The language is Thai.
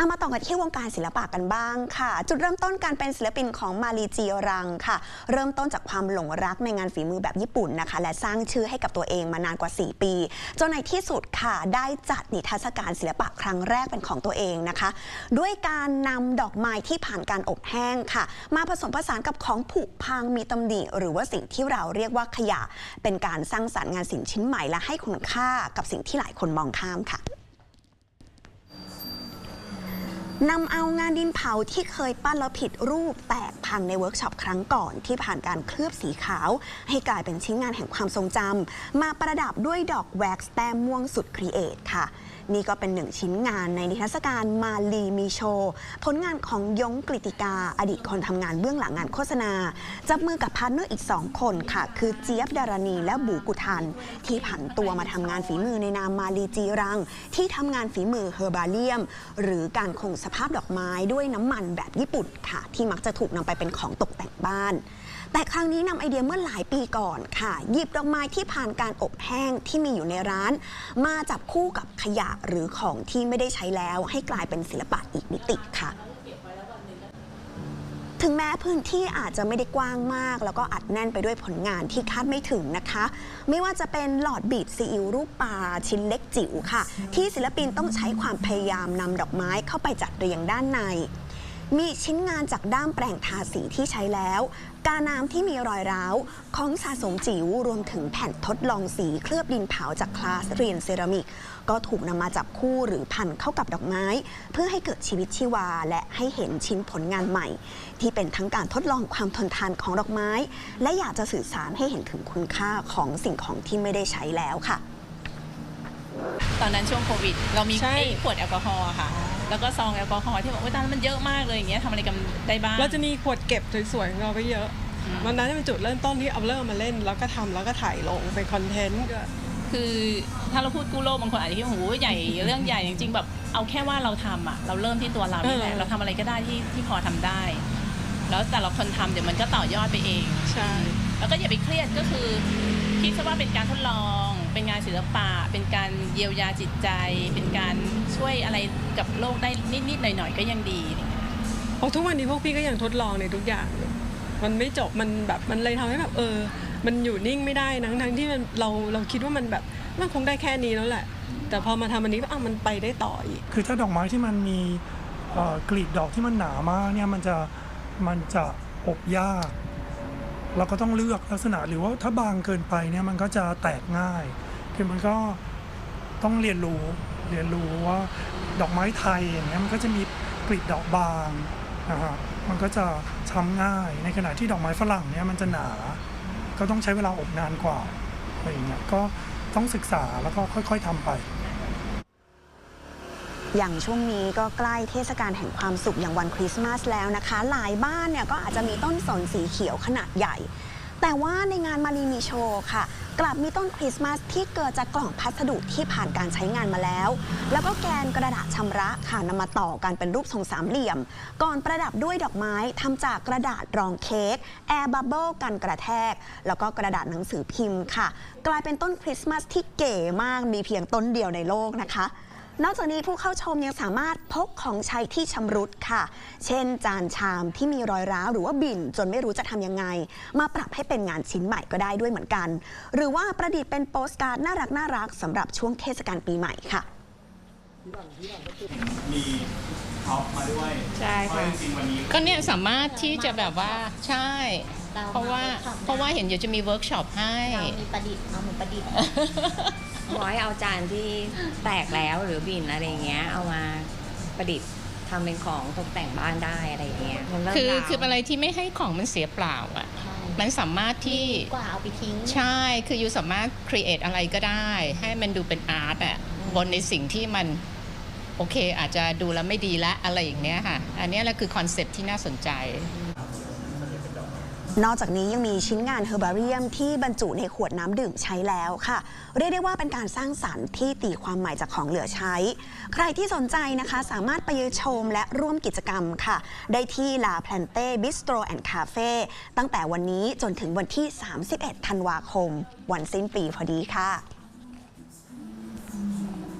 เอามาต่อกันที่วงการศิลปะกันบ้างค่ะ จุดเริ่มต้นการเป็นศิลปินของมารีจีรังค่ะ เริ่มต้นจากความหลงรักในงานฝีมือแบบญี่ปุ่นนะคะ และสร้างชื่อให้กับตัวเองมานานกว่า 4 ปี จนในที่สุดค่ะ ได้จัดนิทรรศการศิลปะครั้งแรกเป็นของตัวเองนะคะ ด้วยการนำดอกไม้ที่ผ่านการอบแห้งค่ะ มาผสมผสานกับของผุพังมีตำหนิหรือว่าสิ่งที่เราเรียกว่าขยะ เป็นการสร้างสรรค์งานศิลป์ชิ้นใหม่และให้คุณค่ากับสิ่งที่หลายคนมองข้ามค่ะ นำเอางานดินเผาที่เคยปั้นแล้วผิดรูปแตกพังในเวิร์กช็อปครั้งก่อนที่ผ่านการเคลือบสีขาว ให้กลายเป็นชิ้นงานแห่งความทรงจำมาประดับด้วยดอกแว็กซ์แต้มม่วงสุดครีเอทค่ะ นี่ก็เป็นหนึ่งชิ้นงานในนิทรรศการมาลีมีโชว์ผลงานของยงกฤติกา อดีตคนทำงานเบื้องหลังงานโฆษณา จับมือกับพาร์ทเนอร์อีก 2 คนค่ะ คือเจี๊ยบดารณีและบูกุทัน ที่ผันตัวมาทำงานฝีมือในนามมาลีจีรัง ที่ทำงานฝีมือเฮอร์บาเลียม หรือการคงสภาพดอกไม้ด้วยน้ำมันแบบญี่ปุ่นค่ะ ที่มักจะถูกนำไปเป็นของตกแต่งบ้าน แต่ครั้งนี้นำไอเดียเมื่อหลายปีก่อนค่ะ หยิบดอกไม้ที่ผ่านการอบแห้งที่มีอยู่ในร้าน มาจับคู่กับขยะหรือของที่ไม่ได้ใช้แล้ว ให้กลายเป็นศิลปะอีกมิติค่ะถึงแม้พื้นที่อาจจะไม่ได้กว้างมาก แล้วก็อัดแน่นไปด้วยผลงานที่คาดไม่ถึงนะคะ ไม่ว่าจะเป็นหลอดบีบซีอิ๊วรูปปลาชิ้นเล็กจิ๋วค่ะ ที่ศิลปินต้องใช้ความพยายามนำดอกไม้เข้าไปจัดเรียงด้านใน มีชิ้นงานจากด้ามแปรงทาสีที่ใช้แล้ว กาน้ำที่มีรอยร้าว ของสะสมจิ๋วรวมถึงแผ่นทดลองสีเคลือบดินเผาจากคลาสเรียนเซรามิก ก็ถูกนำมาจับคู่หรือพันเข้ากับดอกไม้ เพื่อให้เกิดชีวิตชีวา และให้เห็นชิ้นผลงานใหม่ ที่เป็นทั้งการทดลองความทนทานของดอกไม้ และอยากจะสื่อสารให้เห็นถึงคุณค่าของสิ่งของที่ไม่ได้ใช้แล้วค่ะ ตอนนั้นช่วงโควิด เรามีใช่ ไอ้ขวดแอลกอฮอล์อะค่ะ แล้วก็ซองแอลกอฮอล์ที่บอกว่าตอนนั้นมันเยอะมากเลยอย่างเงี้ยทำอะไรกันได้บ้างเราจะมีขวดเก็บสวยๆของเราไว้เยอะอืมวันนั้นเป็นจุดเริ่มต้นที่เอาเริ่มมาเล่น แล้วก็ทำแล้วก็ถ่ายลงเป็นคอนเทนต์ด้วยคือถ้าเราพูดกู้โลกบางคนอาจจะคิดว่าโอ้โหใหญ่เรื่องใหญ่จริงๆแบบเอาแค่ว่าเราทำอะเราเริ่มที่ตัวเรานี่แหละเออเราทำอะไรก็ได้ที่ที่พอทำได้ แล้วแต่ละคนทำเดี๋ยวมันก็ต่อยอดไปเองใช่แล้วก็อย่าไปเครียดก็คือคิดซะว่าเป็นการทดลอง เป็นงานศิลปะ เป็นการเยียวยาจิตใจ เป็นการช่วยอะไรกับโลกได้นิดๆหน่อยๆก็ยังดีอะไรเงี้ยเพราะทุกวันนี้พวกพี่ก็ยังทดลองในทุกอย่างอยู่มันไม่จบมันแบบมันเลยทำให้แบบเออ มันอยู่นิ่งไม่ได้นะทั้งๆที่มันเราเราคิดว่ามันแบบมันคงได้แค่นี้แล้วแหละ แต่พอมาทำอันนี้อ้าวมันไปได้ต่ออีก คือถ้าดอกไม้ที่มันมีเอ่อกลีบดอกที่มันหนามากเนี่ยมันจะมันจะอบยาก เราก็ต้องเลือกลักษณะหรือว่าถ้าบางเกินไปเนี่ยมันก็จะแตกง่าย คือมันก็ต้องเรียนรู้เรียนรู้ว่าดอกไม้ไทยอย่างเงี้ยมันก็จะมีกลีบดอกบางนะฮะมันก็จะช้ำง่ายในขณะที่ดอกไม้ฝรั่งเนี่ยมันจะหนา ก็ต้องใช้เวลาอบนานกว่าอะไรอย่างเงี้ยก็ต้องศึกษาแล้วก็ค่อย ๆทำไป อย่างช่วงนี้ก็ใกล้เทศกาลแห่งความสุขอย่างวันคริสต์มาสแล้วนะคะ หลายบ้านเนี่ยก็อาจจะมีต้นสนสีเขียวขนาดใหญ่ แต่ว่าในงานมารีมีโชว์ค่ะ กลับมีต้นคริสต์มาสที่เกิดจากกล่องพัสดุที่ผ่านการใช้งานมาแล้ว แล้วก็แกนกระดาษชำระค่ะนำมาต่อกันเป็นรูปทรงสามเหลี่ยม ก่อนประดับด้วยดอกไม้ทำจากกระดาษรองเค้กแอร์บับเบิลกันกระแทก แล้วก็กระดาษหนังสือพิมพ์ค่ะ กลายเป็นต้นคริสต์มาสที่เก๋มากมีเพียงต้นเดียวในโลกนะคะ นอกจากนี้ผู้เข้าชมยังสามารถพกของใช้ที่ชำรุดค่ะ เช่น จานชามที่มีรอยร้าวหรือว่าบิ่นจนไม่รู้จะทำยังไง มาปรับให้เป็นงานชิ้นใหม่ก็ได้ด้วยเหมือนกัน หรือว่าประดิษฐ์เป็นโปสการ์ดน่ารักน่ารักๆสำหรับช่วงเทศกาลปีใหม่ค่ะ มีท็อปมาด้วยใช่เพราะค่ะจริงๆวันนี้ก็เนี่ยสามารถที่จะแบบว่าใช่ เพราะว่าเพราะว่าเห็นเดี๋ยวจะมีเวิร์กช็อปให้ เรามีประดิษฐ์เอาหมูประดิษฐ์ บอกให้เอาจานที่แตกแล้วหรือบินอะไรเงี้ย เอามาประดิษฐ์ทำเป็นของตกแต่งบ้านได้อะไรเงี้ยมันเริ่มคือ ราวคืออะไรที่ไม่ให้ของมันเสียเปล่าอะใช่มันสามารถที่ ดีกว่าเอาไปทิ้ง ใช่ คืออยู่สามารถครีเอทอะไรก็ได้ ให้มันดูเป็นอาร์ตอะบนในสิ่งที่มัน โอเคอาจจะดูแล้วไม่ดีละอะไรอย่างเนี้ยค่ะ อันเนี้ยแหละคือคอนเซ็ปต์ที่น่าสนใจ นอกจากนี้ยังมีชิ้นงานเฮอร์บาเรียมที่บรรจุในขวดน้ำดื่มใช้แล้วค่ะ เรียกได้ว่าเป็นการสร้างสรรค์ที่ตีความหมายจากของเหลือใช้ ใครที่สนใจนะคะสามารถไปยืนชมและร่วมกิจกรรมค่ะ ได้ที่ La Plante Bistro and Cafe ตั้งแต่วันนี้จนถึงวันที่ 31 ธันวาคม วันสิ้นปีพอดีค่ะ